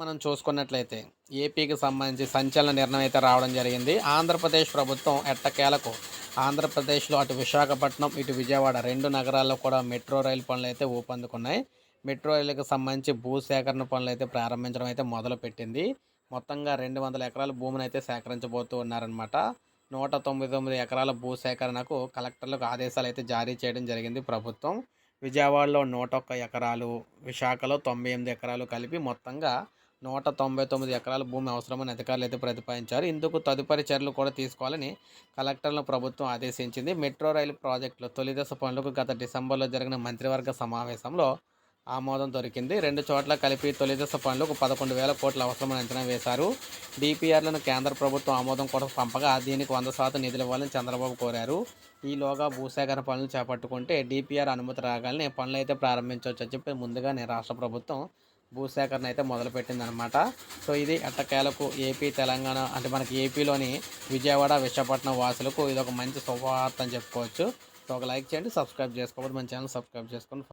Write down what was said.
మనం చూసుకున్నట్లయితే ఏపీకి సంబంధించి సంచలన నిర్ణయం అయితే రావడం జరిగింది. ఆంధ్రప్రదేశ్ ప్రభుత్వం ఎట్టకేలకు ఆంధ్రప్రదేశ్లో అటు విశాఖపట్నం ఇటు విజయవాడ రెండు నగరాల్లో కూడా మెట్రో రైలు పనులు అయితే ఊపందుకున్నాయి. మెట్రో రైలుకి సంబంధించి భూసేకరణ పనులు అయితే ప్రారంభించడం అయితే మొదలుపెట్టింది. మొత్తంగా రెండు వందల ఎకరాల భూమిని అయితే సేకరించబోతూ ఉన్నారనమాట నూట తొంభై తొమ్మిది ఎకరాల భూసేకరణకు కలెక్టర్లకు ఆదేశాలు అయితే జారీ చేయడం జరిగింది ప్రభుత్వం. విజయవాడలో నూట ఒక్క ఎకరాలు విశాఖలో తొంభై ఎనిమిది ఎకరాలు కలిపి మొత్తంగా నూట తొంభై తొమ్మిది ఎకరాల భూమి అవసరమని అధికారులు అయితే ప్రతిపాదించారు. ఇందుకు తదుపరి చర్యలు కూడా తీసుకోవాలని కలెక్టర్లను ప్రభుత్వం ఆదేశించింది. మెట్రో రైలు ప్రాజెక్టులో తొలిదశ పనులకు గత డిసెంబర్లో జరిగిన మంత్రివర్గ సమావేశంలో ఆమోదం దొరికింది. రెండు చోట్ల కలిపి తొలిదశ పనులకు పదకొండు వేల కోట్ల అవసరమని అంచనా వేశారు. డిపిఆర్లను కేంద్ర ప్రభుత్వం ఆమోదం కోసం పంపగా దీనికి వంద శాతం నిధులు ఇవ్వాలని చంద్రబాబు కోరారు. ఈలోగా భూసేకరణ పనులు చేపట్టుకుంటే డిపిఆర్ అనుమతి రాగానే పనులు అయితే ప్రారంభించవచ్చు అని చెప్పి ముందుగానే రాష్ట్ర ప్రభుత్వం భూసేకరణ అయితే మొదలుపెట్టిందనమాట సో ఇది ఎట్టకేలకు ఏపీ తెలంగాణ అంటే మనకి ఏపీలోని విజయవాడ విశాఖపట్నం వాసులకు ఇది ఒక మంచి శుభవార్త అని చెప్పుకోవచ్చు. సో ఒక లైక్ చేయండి సబ్స్క్రైబ్ చేసుకోవద్దు మన ఛానల్ సబ్స్క్రైబ్ చేసుకోండి